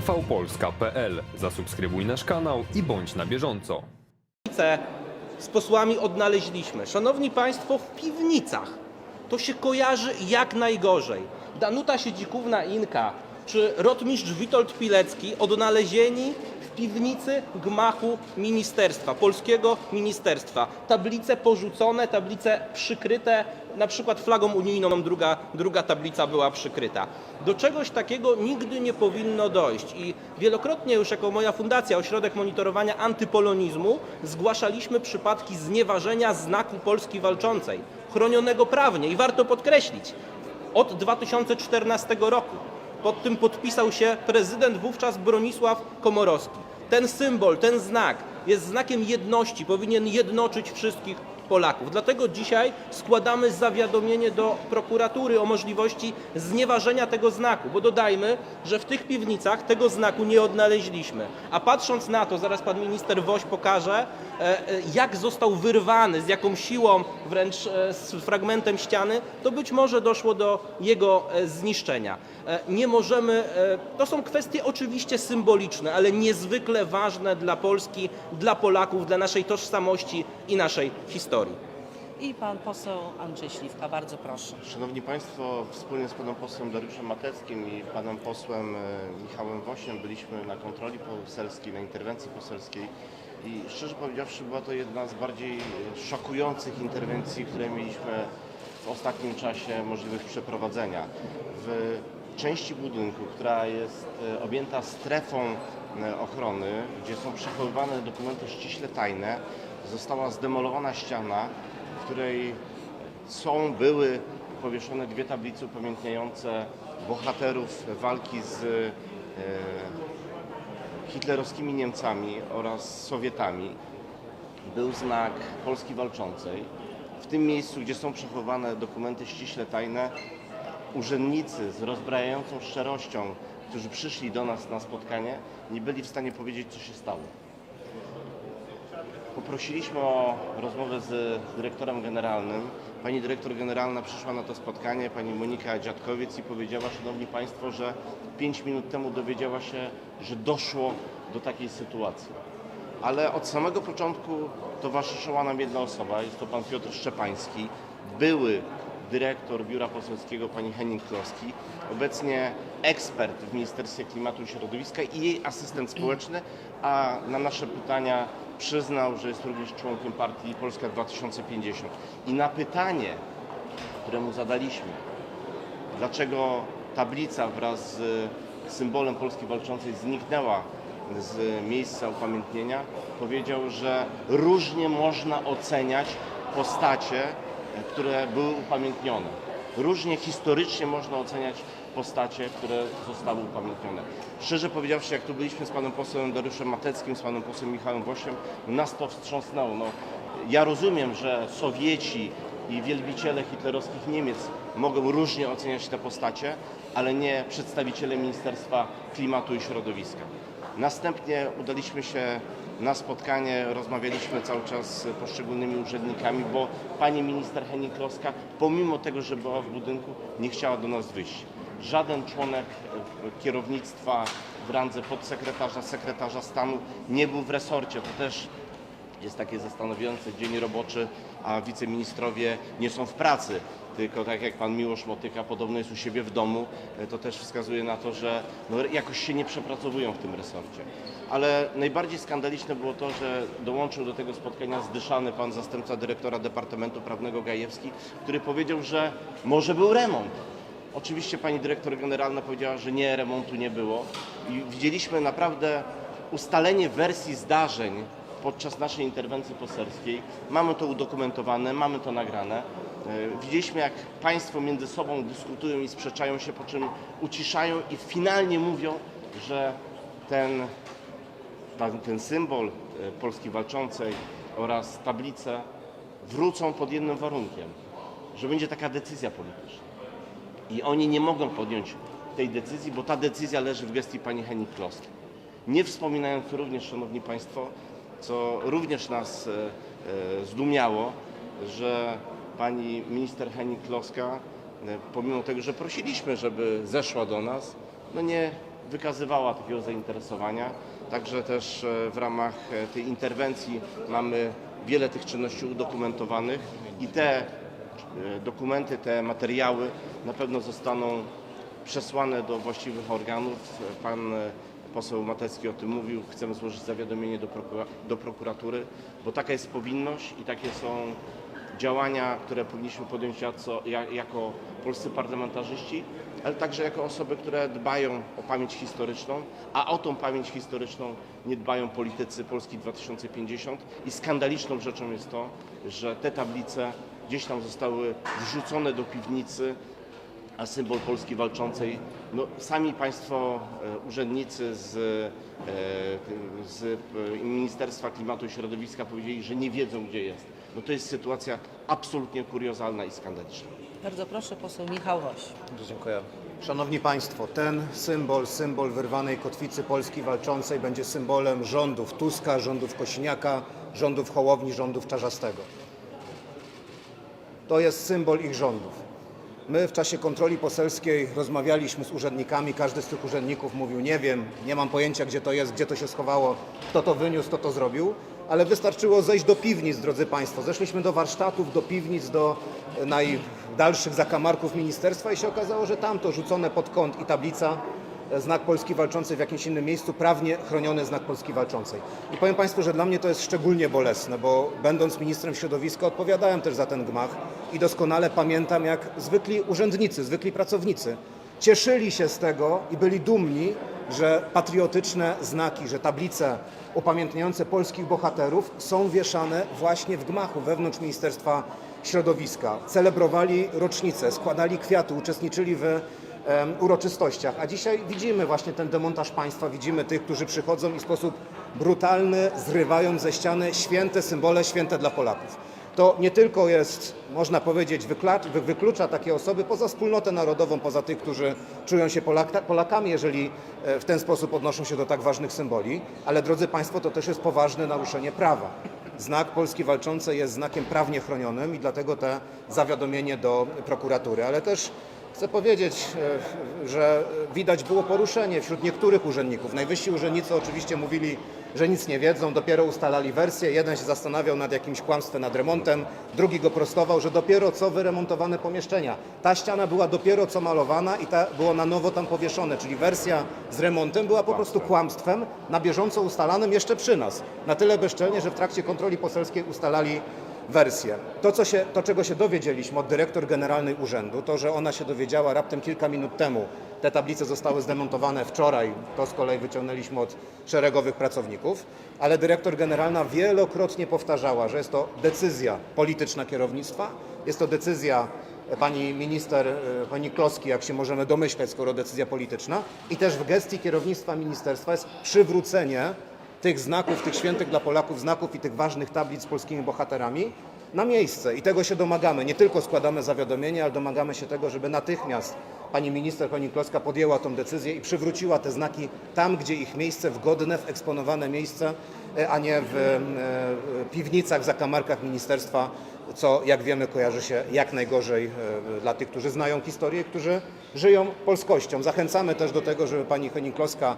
tvpolska.pl. Zasubskrybuj nasz kanał i bądź na bieżąco. z posłami odnaleźliśmy. Szanowni Państwo, w piwnicach. To się kojarzy jak najgorzej. Danuta Siedzikówna-Inka czy rotmistrz Witold Pilecki odnalezieni piwnicy gmachu ministerstwa, polskiego ministerstwa. Tablice porzucone, tablice przykryte, na przykład flagą unijną druga, druga tablica była przykryta. Do czegoś takiego nigdy nie powinno dojść i wielokrotnie już jako moja fundacja, Ośrodek Monitorowania Antypolonizmu, zgłaszaliśmy przypadki znieważenia znaku Polski Walczącej, chronionego prawnie i warto podkreślić, od 2014 roku. Pod tym podpisał się prezydent wówczas Bronisław Komorowski. Ten symbol, ten znak jest znakiem jedności, powinien jednoczyć wszystkich Polaków. Dlatego dzisiaj składamy zawiadomienie do prokuratury o możliwości znieważenia tego znaku, bo dodajmy, że w tych piwnicach tego znaku nie odnaleźliśmy. A patrząc na to, zaraz pan minister Woś pokaże, e, e, jak został wyrwany, z jaką siłą, wręcz e, z fragmentem ściany, to być może doszło do jego zniszczenia. Nie możemy, to są kwestie oczywiście symboliczne, ale niezwykle ważne dla Polski, dla Polaków, dla naszej tożsamości i naszej historii. I pan poseł Andrzej Śliwka, bardzo proszę. Szanowni Państwo, wspólnie z panem posłem Dariuszem Mateckim i panem posłem e, Michałem Wosiem byliśmy na kontroli poselskiej, na interwencji poselskiej i szczerze powiedziawszy była to jedna z bardziej szokujących interwencji, które mieliśmy w ostatnim czasie możliwość przeprowadzenia. W części budynku, która jest e, objęta strefą e, ochrony, gdzie są przechowywane dokumenty ściśle tajne, została zdemolowana ściana, w której są, były powieszone dwie tablice upamiętniające bohaterów walki z e, hitlerowskimi Niemcami oraz Sowietami. Był znak Polski Walczącej. W tym miejscu, gdzie są przechowane dokumenty ściśle tajne, urzędnicy z rozbrajającą szczerością, którzy przyszli do nas na spotkanie, nie byli w stanie powiedzieć, co się stało. Poprosiliśmy o rozmowę z dyrektorem generalnym. Pani dyrektor generalna przyszła na to spotkanie, pani Monika Dziadkowiec i powiedziała, szanowni państwo, że 5 minut temu dowiedziała się, że doszło do takiej sytuacji. Ale od samego początku towarzyszyła nam jedna osoba, jest to pan Piotr Szczepański, były dyrektor biura poselskiego pani Henning Kloski, obecnie ekspert w Ministerstwie Klimatu i Środowiska i jej asystent społeczny, a na nasze pytania przyznał, że jest również członkiem partii Polska 2050. I na pytanie, które mu zadaliśmy, dlaczego tablica wraz z symbolem Polski Walczącej zniknęła z miejsca upamiętnienia, powiedział, że różnie można oceniać postacie, które były upamiętnione. Różnie historycznie można oceniać postacie, które zostały upamiętnione. Szczerze powiedziawszy, jak tu byliśmy z panem posłem Dariuszem Mateckim, z panem posłem Michałem Wosiem, nas to wstrząsnęło. No, ja rozumiem, że Sowieci i wielbiciele hitlerowskich Niemiec mogą różnie oceniać te postacie, ale nie przedstawiciele Ministerstwa Klimatu i Środowiska. Następnie udaliśmy się na spotkanie, rozmawialiśmy cały czas z poszczególnymi urzędnikami, bo pani minister Henning-Kloska, pomimo tego, że była w budynku, nie chciała do nas wyjść. Żaden członek e, kierownictwa w randze podsekretarza, sekretarza stanu nie był w resorcie. To też jest takie zastanawiające, dzień roboczy, a wiceministrowie nie są w pracy. Tylko tak jak pan Miłosz Motyka podobno jest u siebie w domu, e, to też wskazuje na to, że no, jakoś się nie przepracowują w tym resorcie. Ale najbardziej skandaliczne było to, że dołączył do tego spotkania zdyszany pan zastępca dyrektora Departamentu Prawnego Gajewski, który powiedział, że może był remont. Oczywiście pani dyrektor generalna powiedziała, że nie, remontu nie było. I widzieliśmy naprawdę ustalenie wersji zdarzeń podczas naszej interwencji poselskiej. Mamy to udokumentowane, mamy to nagrane. E, Widzieliśmy, jak państwo między sobą dyskutują i sprzeczają się, po czym uciszają i finalnie mówią, że ten, ten symbol e, Polski Walczącej oraz tablice wrócą pod jednym warunkiem, że będzie taka decyzja polityczna. I oni nie mogą podjąć tej decyzji, bo ta decyzja leży w gestii pani Henning Kloski. Nie wspominając również, Szanowni Państwo, co również nas e, e, zdumiało, że pani minister Henning Kloska, e, pomimo tego, że prosiliśmy, żeby zeszła do nas, no nie, wykazywała takiego zainteresowania. Także też w ramach tej interwencji mamy wiele tych czynności udokumentowanych i te dokumenty, te materiały na pewno zostaną przesłane do właściwych organów. Pan e, poseł Matecki o tym mówił. Chcemy złożyć zawiadomienie do, prokura- do prokuratury, bo taka jest powinność i takie są działania, które powinniśmy podjąć jako, jako polscy parlamentarzyści, ale także jako osoby, które dbają o pamięć historyczną, a o tą pamięć historyczną nie dbają politycy Polski 2050 i skandaliczną rzeczą jest to, że te tablice gdzieś tam zostały wrzucone do piwnicy, a symbol Polski walczącej, no sami Państwo e, urzędnicy z, e, z e, Ministerstwa Klimatu i Środowiska powiedzieli, że nie wiedzą gdzie jest. No to jest sytuacja absolutnie kuriozalna i skandaliczna. Bardzo proszę, poseł Michał Woś. Dziękuję. Szanowni Państwo, ten symbol, symbol wyrwanej kotwicy Polski walczącej będzie symbolem rządów Tuska, rządów Kosiniaka, rządów Hołowni, rządów Czarzastego. To jest symbol ich rządów. My w czasie kontroli poselskiej rozmawialiśmy z urzędnikami, każdy z tych urzędników mówił nie wiem, nie mam pojęcia gdzie to jest, gdzie to się schowało, kto to wyniósł, kto to zrobił, ale wystarczyło zejść do piwnic, drodzy Państwo. Zeszliśmy do warsztatów, do piwnic, do najdalszych zakamarków ministerstwa i się okazało, że tam to rzucone pod kąt i tablica znak Polski Walczącej w jakimś innym miejscu, prawnie chroniony znak Polski Walczącej. I powiem Państwu, że dla mnie to jest szczególnie bolesne, bo będąc ministrem środowiska odpowiadałem też za ten gmach i doskonale pamiętam, jak zwykli urzędnicy, zwykli pracownicy cieszyli się z tego i byli dumni, że patriotyczne znaki, że tablice upamiętniające polskich bohaterów są wieszane właśnie w gmachu wewnątrz Ministerstwa Środowiska. Celebrowali rocznice, składali kwiaty, uczestniczyli w uroczystościach. A dzisiaj widzimy właśnie ten demontaż państwa, widzimy tych, którzy przychodzą i w sposób brutalny zrywają ze ściany święte symbole, święte dla Polaków. To nie tylko jest, można powiedzieć, wyklucza takie osoby poza wspólnotę narodową, poza tych, którzy czują się Polak, Polakami, jeżeli e, w ten sposób odnoszą się do tak ważnych symboli, ale drodzy Państwo, to też jest poważne naruszenie prawa. Znak Polski Walczącej jest znakiem prawnie chronionym i dlatego te zawiadomienie do prokuratury, ale też Chcę powiedzieć, e, że widać było poruszenie wśród niektórych urzędników. Najwyżsi urzędnicy oczywiście mówili, że nic nie wiedzą, dopiero ustalali wersję. Jeden się zastanawiał nad jakimś kłamstwem nad remontem, drugi go prostował, że dopiero co wyremontowane pomieszczenia. Ta ściana była dopiero co malowana i ta było na nowo tam powieszone, czyli wersja z remontem była po prostu kłamstwem na bieżąco ustalanym jeszcze przy nas. Na tyle bezczelnie, że w trakcie kontroli poselskiej ustalali wersję. To, co się, to, czego się dowiedzieliśmy od dyrektor generalnej urzędu, to, że ona się dowiedziała raptem kilka minut temu. Te tablice zostały zdemontowane wczoraj, to z kolei wyciągnęliśmy od szeregowych pracowników, ale dyrektor generalna wielokrotnie powtarzała, że jest to decyzja polityczna kierownictwa, jest to decyzja pani minister, e, pani Kloski, jak się możemy domyśleć, skoro decyzja polityczna, i też w gestii kierownictwa ministerstwa jest przywrócenie tych znaków, tych świętych dla Polaków znaków i tych ważnych tablic z polskimi bohaterami na miejsce. I tego się domagamy. Nie tylko składamy zawiadomienie, ale domagamy się tego, żeby natychmiast pani minister, pani Kloska podjęła tą decyzję i przywróciła te znaki tam, gdzie ich miejsce, w godne, w eksponowane miejsce, e, a nie w e, piwnicach, w zakamarkach ministerstwa, co jak wiemy kojarzy się jak najgorzej e, dla tych, którzy znają historię, którzy żyją polskością. Zachęcamy też do tego, żeby pani Henning-Kloska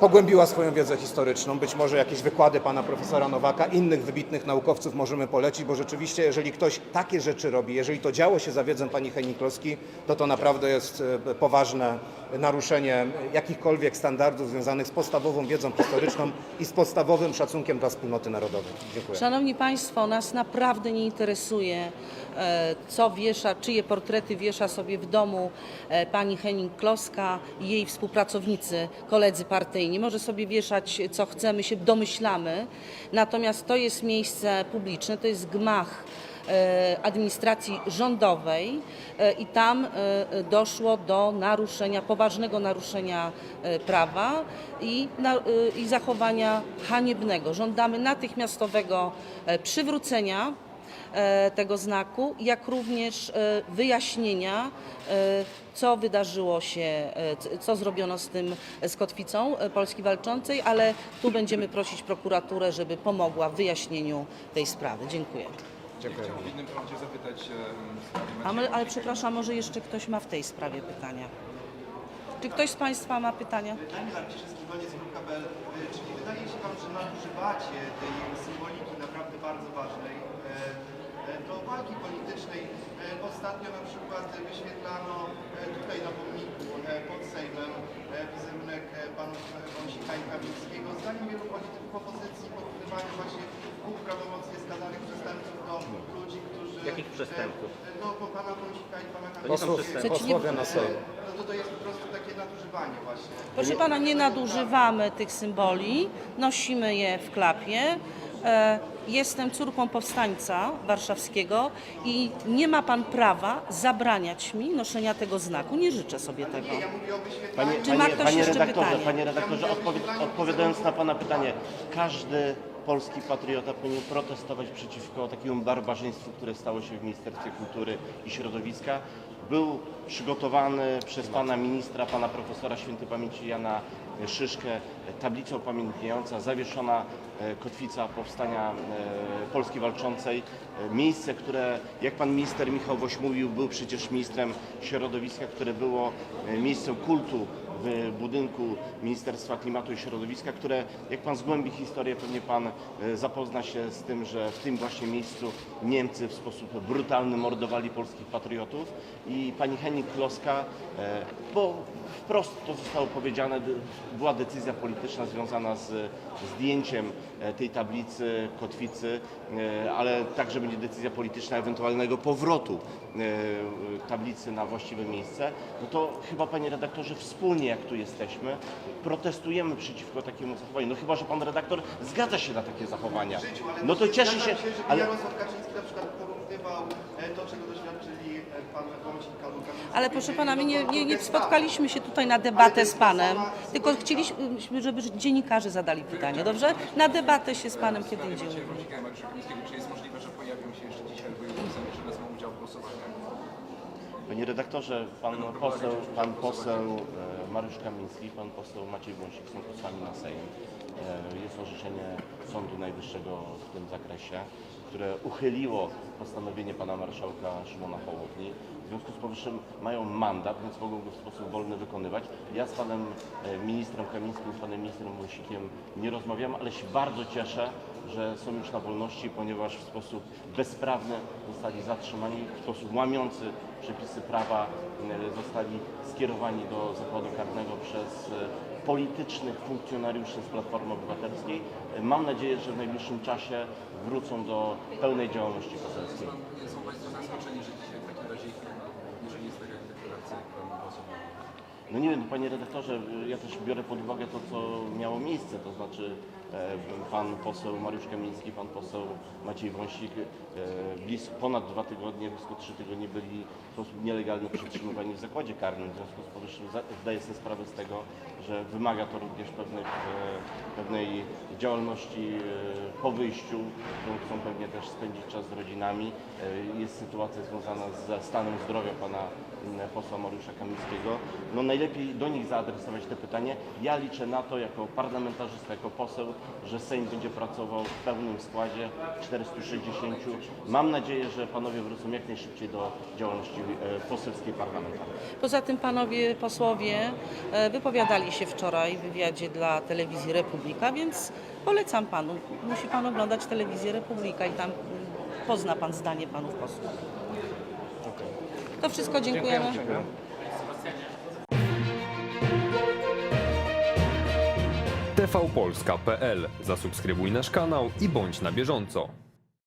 pogłębiła swoją wiedzę historyczną. Być może jakieś wykłady pana profesora Nowaka, innych wybitnych naukowców możemy polecić, bo rzeczywiście, jeżeli ktoś takie rzeczy robi, jeżeli to działo się za wiedzą pani Henning-Kloski, to to naprawdę jest e, poważne naruszenie jakichkolwiek standardów związanych z podstawową wiedzą historyczną i z podstawowym szacunkiem dla wspólnoty narodowej. Dziękuję. Szanowni Państwo, nas naprawdę nie interesuje, e, co wiesza, czyje portrety wiesza sobie w domu e, pani Henning Kloska i jej współpracownicy, koledzy partyjni. Może sobie wieszać, co chcemy, się domyślamy, natomiast to jest miejsce publiczne, to jest gmach administracji rządowej e, i tam e, doszło do naruszenia, poważnego naruszenia e, prawa i, e, i zachowania haniebnego. Żądamy natychmiastowego e, przywrócenia e, tego znaku, jak również e, wyjaśnienia, e, co wydarzyło się, e, co zrobiono z tym, e, z kotwicą e, Polski Walczącej, ale tu będziemy prosić prokuraturę, żeby pomogła w wyjaśnieniu tej sprawy. Dziękuję. Dziękuję. W innym temacie zapytać em, w sprawie A my, ale przepraszam, może jeszcze ktoś ma w tej sprawie pytania? Czy ktoś z Państwa ma pytania? Daniel Arciszewski, Koniec.pl. Czy nie wydaje się Wam, że nadużywacie tej symboliki naprawdę bardzo ważnej e, e, do walki politycznej? E, Ostatnio na przykład wyświetlano e, tutaj na pomniku e, pod Sejmem e, wizerunek e, panów Wąsika i Kamińskiego. Zdaniem wielu polityków opozycji porównywanie właśnie dwóch prawomocnie skazanych przestępców do ludzi, którzy... Jakich przestępców? e, No, bo pana Wąsika i pana nie są Kamińskiego. przestępcy. Posłowie na Sejm. No to to jest po prostu takie nadużywanie właśnie. Proszę pana, nie nadużywamy tych symboli, nosimy je w klapie. E, Jestem córką powstańca warszawskiego i nie ma pan prawa zabraniać mi noszenia tego znaku. Nie życzę sobie tego. Ja mówię o wyświetlaniu... Panie, Czy ma panie, ktoś panie jeszcze redaktorze, pytanie? panie redaktorze odpowie, odpowiadając na Pana pytanie, każdy polski patriota powinien protestować przeciwko takiemu barbarzyństwu, które stało się w Ministerstwie Kultury i Środowiska. Był przygotowany przez Pana ministra, Pana profesora świętej pamięci Jana Szyszkę tablica upamiętniająca, zawieszona e, kotwica powstania e, Polski Walczącej. E, Miejsce, które, jak Pan minister Michał Woś mówił, był przecież ministrem środowiska, które było miejscem kultu w budynku Ministerstwa Klimatu i Środowiska, które jak Pan zgłębi historię, pewnie Pan e, zapozna się z tym, że w tym właśnie miejscu Niemcy w sposób brutalny mordowali polskich patriotów. I Pani Henning Kloska, e, bo wprost to zostało powiedziane, była decyzja polityczna związana z zdjęciem e, tej tablicy, kotwicy, ale także będzie decyzja polityczna ewentualnego powrotu tablicy na właściwe miejsce, no to chyba panie redaktorze wspólnie jak tu jesteśmy protestujemy przeciwko takiemu zachowaniu. No chyba, że pan redaktor zgadza się na takie zachowania. życiu, ale No to nie cieszy zgadzam się, ale Jarosław Kaczyński na przykład porównywał e, to, czego doświadczyli e, pan Wąsik. Ale proszę pana, my nie, nie, nie Protestowali. spotkaliśmy się tutaj na debatę z panem, tylko chcieliśmy, żeby dziennikarze zadali pytanie, dobrze? Na debatę się z panem kiedy indziej. umówimy. Wąsika i Mariusza Kamińskiego. Czy jest możliwe, że pojawią się jeszcze dzisiaj albo jutro zamierzone wezmą udział w głosowaniach? Panie redaktorze, pan poseł, pan poseł e, Mariusz Kamiński, pan poseł Maciej Wąsik są posłami na Sejm. E, Jest orzeczenie Sądu Najwyższego w tym zakresie, które uchyliło postanowienie pana marszałka Szymona Hołowni. W związku z powyższym mają mandat, więc mogą go w sposób wolny wykonywać. Ja z panem e, ministrem Kamińskim, z panem ministrem Wąsikiem nie rozmawiam, ale się bardzo cieszę, że są już na wolności, ponieważ w sposób bezprawny zostali zatrzymani, w sposób łamiący przepisy prawa e, zostali skierowani do zakładu karnego przez politycznych funkcjonariuszy z Platformy Obywatelskiej. Mam nadzieję, że w najbliższym czasie wrócą do pełnej działalności poselskiej. Państwo zaskoczeni, że dzisiaj w takim razie ich nie ma, jeżeli jest taka deklaracja, jak Pan głosował? No nie wiem, panie redaktorze, ja też biorę pod uwagę to, co miało miejsce, to znaczy e, pan poseł Mariusz Kamiński, pan poseł Maciej Wąsik e, blisko, ponad dwa tygodnie, blisko trzy tygodnie byli w sposób nielegalnie przetrzymywani w zakładzie karnym. W związku z powyższym zdaję sobie sprawę z tego, że wymaga to również pewnych, e, pewnej działalności e, po wyjściu, którą chcą pewnie też spędzić czas z rodzinami. Jest sytuacja związana ze stanem zdrowia pana posła Mariusza Kamińskiego. No najlepiej do nich zaadresować te pytanie. Ja liczę na to jako parlamentarzysta, jako poseł, że Sejm będzie pracował w pełnym składzie 460. Mam nadzieję, że panowie wrócą jak najszybciej do działalności e, poselskiej parlamentarnej. Poza tym panowie posłowie e, wypowiadali się wczoraj w wywiadzie dla telewizji Republika, więc polecam panu. Musi pan oglądać telewizję Republika i tam pozna pan zdanie panów posłów. To wszystko dziękujemy. tvpolska.pl Zasubskrybuj nasz kanał i bądź na bieżąco.